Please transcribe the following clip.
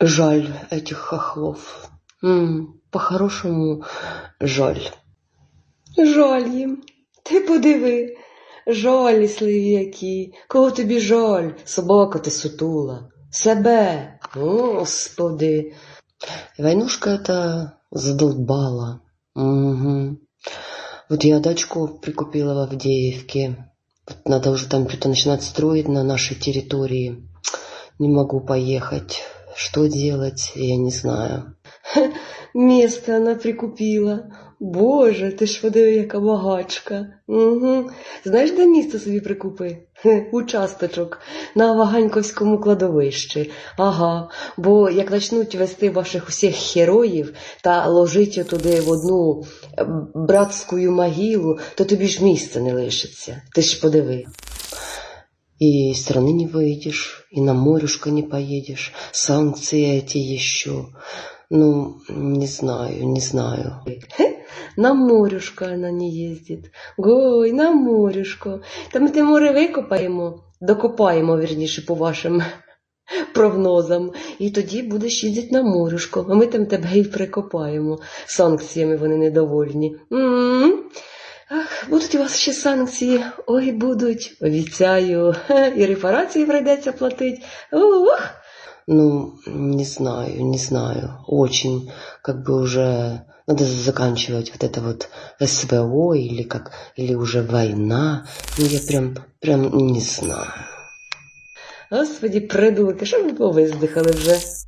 Жаль этих хохлов. М, По-хорошому жаль. Жаль їм. Ти подиви. Жалісливі які. Кого тобі жаль? Собака ти сутула. Себе. Господи. Войнушка это задолбала. Угу. Вот я дачку прикупила в Авдеевке. Вот надо уже там что-то начинать строить на нашей территории. Не могу поехать. Что делать, я не знаю. Место она прикупила. Боже, ти ж подиви, яка багачка. Угу. Знаєш, де місто собі прикупи? Хе, Участочок на Ваганьковському кладовищі. Ага, бо як почнуть вести ваших усіх героїв та ложити туди в одну е, братську могилу, то тобі ж місця не лишиться. Ти ж подиви. И из страны не выйдешь, и на морюшко не поедешь. Санкции эти еще. Ну, не знаю, не знаю. На морюшко она не ездит. Гой, на морюшко. Та ми те море викопаємо, докопаємо, вірніше, по вашим прогнозам. І тоді будеш їздити на морюшко, а ми там тебе і прикопаємо. Санкціями вони недовольні. М. Ах, будуть у вас ще санкції. Ой, будуть, обіцяю. І репарації прийдеться платити. Ух. Ну, не знаю, не знаю. Очень, как бы уже надо заканчивать вот это вот СВО или как, или уже война. Ну, я прям, прям не знаю. Господи, придурки, що ви повиздихали вже?